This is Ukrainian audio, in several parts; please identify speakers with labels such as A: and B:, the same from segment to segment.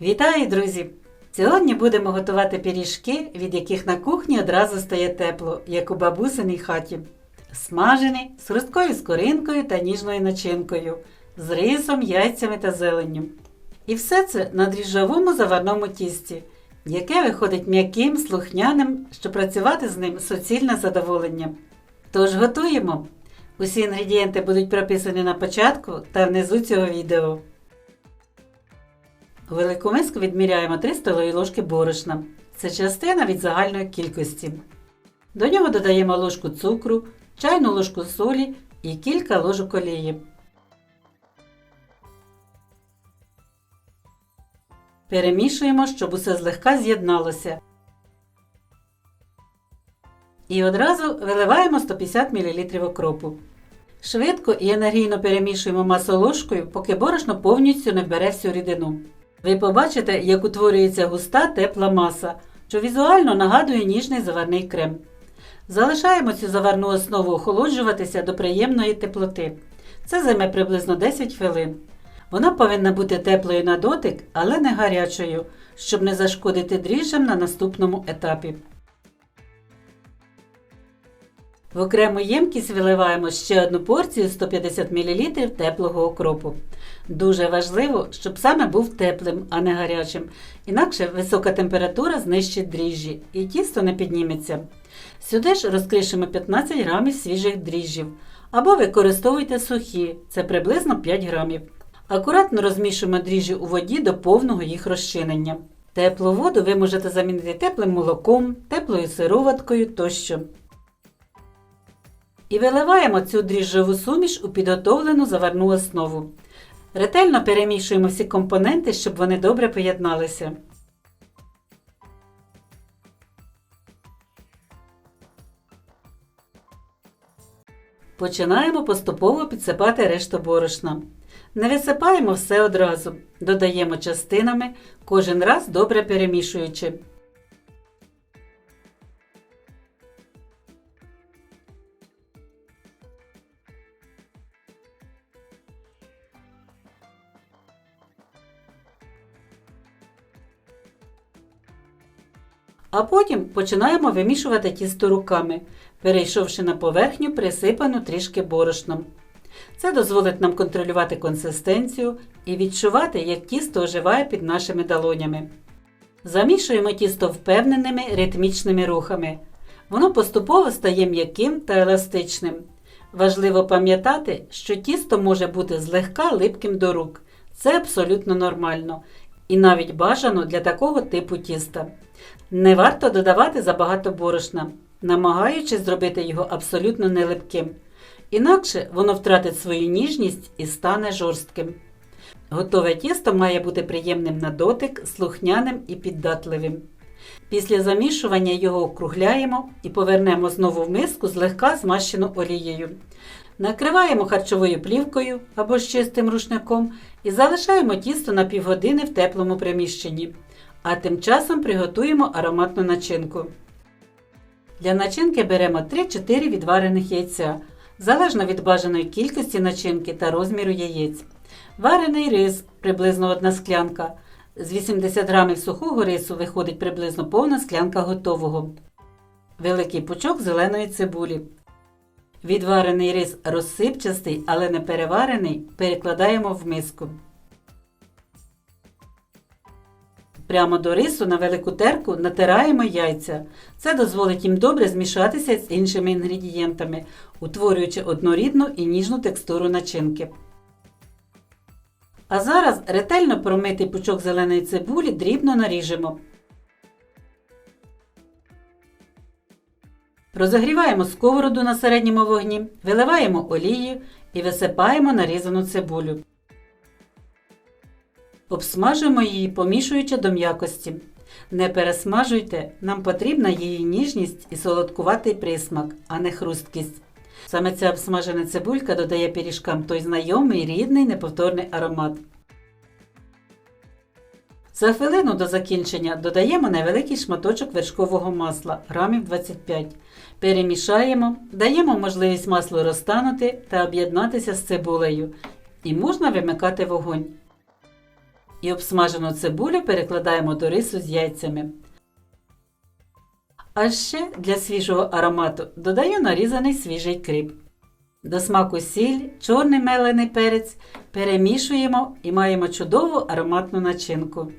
A: Вітаю, друзі! Сьогодні будемо готувати пиріжки, від яких на кухні одразу стає тепло, як у бабусиній хаті. Смажені з хрусткою скоринкою та ніжною начинкою, з рисом, яйцями та зеленню. І все це на дріжджовому заварному тісті, яке виходить м'яким, слухняним, що працювати з ним суцільне задоволення. Тож готуємо! Усі інгредієнти будуть прописані на початку та внизу цього відео. Велику миску відміряємо 3 столові ложки борошна. Це частина від загальної кількості. До нього додаємо ложку цукру, чайну ложку солі і кілька ложок олії. Перемішуємо, щоб усе злегка з'єдналося. І одразу виливаємо 150 мл окропу. Швидко і енергійно перемішуємо масу ложкою, поки борошно повністю не вбере всю рідину. Ви побачите, як утворюється густа тепла маса, що візуально нагадує ніжний заварний крем. Залишаємо цю заварну основу охолоджуватися до приємної теплоти. Це займе приблизно 10 хвилин. Вона повинна бути теплою на дотик, але не гарячою, щоб не зашкодити дріжджам на наступному етапі. В окрему ємкість виливаємо ще одну порцію 150 мл теплого окропу. Дуже важливо, щоб саме був теплим, а не гарячим. Інакше висока температура знищить дріжджі і тісто не підніметься. Сюди ж розкришимо 15 грамів свіжих дріжджів. Або використовуйте сухі, це приблизно 5 грамів. Акуратно розмішуємо дріжджі у воді до повного їх розчинення. Теплу воду ви можете замінити теплим молоком, теплою сироваткою тощо. І виливаємо цю дріжджову суміш у підготовлену заварну основу. Ретельно перемішуємо всі компоненти, щоб вони добре поєдналися. Починаємо поступово підсипати решту борошна. Не висипаємо все одразу, додаємо частинами, кожен раз добре перемішуючи. А потім починаємо вимішувати тісто руками, перейшовши на поверхню, присипану трішки борошном. Це дозволить нам контролювати консистенцію і відчувати, як тісто оживає під нашими долонями. Замішуємо тісто впевненими ритмічними рухами. Воно поступово стає м'яким та еластичним. Важливо пам'ятати, що тісто може бути злегка липким до рук. Це абсолютно нормально і навіть бажано для такого типу тіста. Не варто додавати забагато борошна, намагаючись зробити його абсолютно нелипким. Інакше воно втратить свою ніжність і стане жорстким. Готове тісто має бути приємним на дотик, слухняним і піддатливим. Після замішування його округляємо і повернемо знову в миску злегка змащену олією. Накриваємо харчовою плівкою або з чистим рушником і залишаємо тісто на півгодини в теплому приміщенні. А тим часом приготуємо ароматну начинку. Для начинки беремо 3-4 відварених яйця, залежно від бажаної кількості начинки та розміру яєць. Варений рис приблизно одна склянка. З 80 грамів сухого рису виходить приблизно повна склянка готового. Великий пучок зеленої цибулі. Відварений рис розсипчастий, але не переварений, перекладаємо в миску. Прямо до рису на велику терку натираємо яйця. Це дозволить їм добре змішатися з іншими інгредієнтами, утворюючи однорідну і ніжну текстуру начинки. А зараз ретельно промитий пучок зеленої цибулі дрібно наріжемо. Розогріваємо сковороду на середньому вогні, виливаємо олію і висипаємо нарізану цибулю. Обсмажуємо її, помішуючи до м'якості. Не пересмажуйте, нам потрібна її ніжність і солодкуватий присмак, а не хрусткість. Саме ця обсмажена цибулька додає пиріжкам той знайомий, рідний, неповторний аромат. За хвилину до закінчення додаємо невеликий шматочок вершкового масла грамів 25. Перемішаємо, даємо можливість маслу розтанути та об'єднатися з цибулею. І можна вимикати вогонь. І обсмажену цибулю перекладаємо до рису з яйцями. А ще для свіжого аромату додаю нарізаний свіжий кріп. До смаку сіль, чорний мелений перець перемішуємо і маємо чудову ароматну начинку.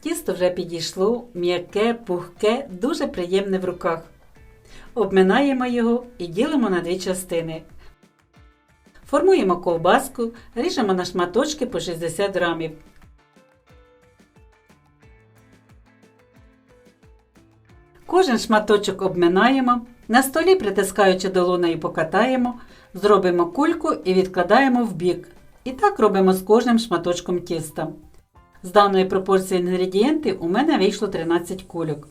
A: Тісто вже підійшло, м'яке, пухке, дуже приємне в руках. Обминаємо його і ділимо на дві частини. Формуємо ковбаску, ріжемо на шматочки по 60 грамів. Кожен шматочок обминаємо, на столі притискаючи долонею покатаємо, зробимо кульку і відкладаємо в бік. І так робимо з кожним шматочком тіста. З даної пропорції інгредієнтів у мене вийшло 13 кульок.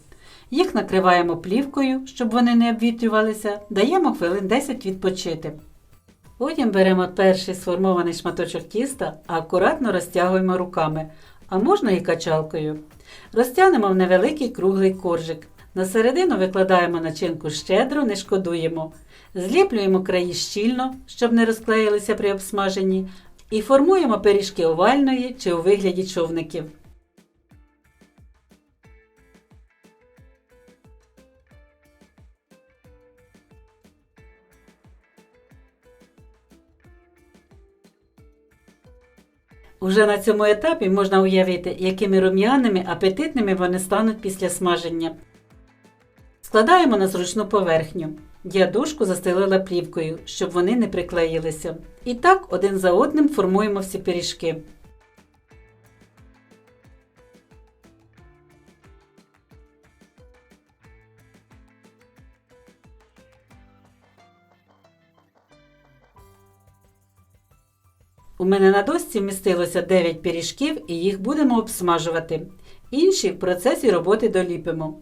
A: Їх накриваємо плівкою, щоб вони не обвітрювалися, даємо хвилин 10 відпочити. Потім беремо перший сформований шматочок тіста, а акуратно розтягуємо руками, а можна і качалкою. Розтягнемо в невеликий круглий коржик. На середину викладаємо начинку щедро, не шкодуємо. Зліплюємо краї щільно, щоб не розклеїлися при обсмаженні, і формуємо пиріжки овальної чи у вигляді човників. Уже на цьому етапі можна уявити, якими рум'яними, апетитними вони стануть після смаження. Складаємо на зручну поверхню. Я дужку застелила плівкою, щоб вони не приклеїлися. І так один за одним формуємо всі пиріжки. У мене на досці вмістилося 9 пиріжків і їх будемо обсмажувати. Інші в процесі роботи доліпимо.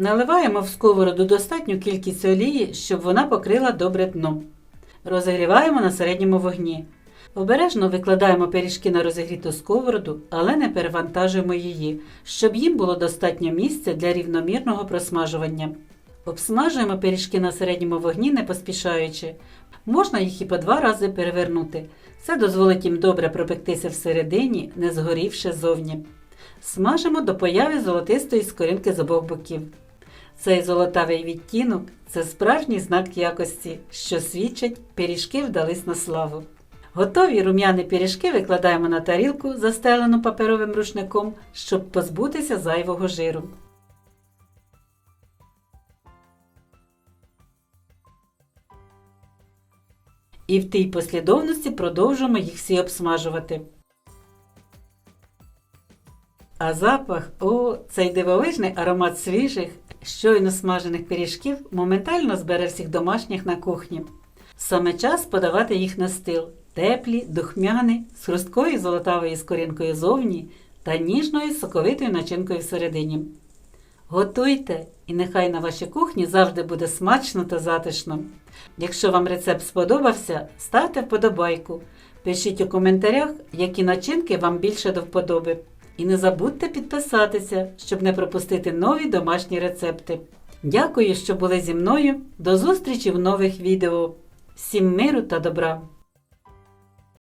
A: Наливаємо в сковороду достатню кількість олії, щоб вона покрила добре дно. Розігріваємо на середньому вогні. Обережно викладаємо пиріжки на розігріту сковороду, але не перевантажуємо її, щоб їм було достатньо місця для рівномірного просмажування. Обсмажуємо пиріжки на середньому вогні, не поспішаючи. Можна їх і по два рази перевернути. Це дозволить їм добре пропектися всередині, не згорівши зовні. Смажимо до появи золотистої скоринки з обох боків. Цей золотавий відтінок це справжній знак якості, що свідчить, пиріжки вдались на славу. Готові рум'яні пиріжки викладаємо на тарілку, застелену паперовим рушником, щоб позбутися зайвого жиру. І в тій послідовності продовжуємо їх всі обсмажувати. А запах, о, цей дивовижний аромат свіжих, щойно смажених пиріжків моментально збере всіх домашніх на кухні. Саме час подавати їх на стил. Теплі, духмяні, з хрусткою золотавою скоринкою зовні та ніжною соковитою начинкою всередині. Готуйте, і нехай на вашій кухні завжди буде смачно та затишно. Якщо вам рецепт сподобався, ставте вподобайку. Пишіть у коментарях, які начинки вам більше до вподоби. І не забудьте підписатися, щоб не пропустити нові домашні рецепти. Дякую, що були зі мною. До зустрічі в нових відео. Всім миру та добра!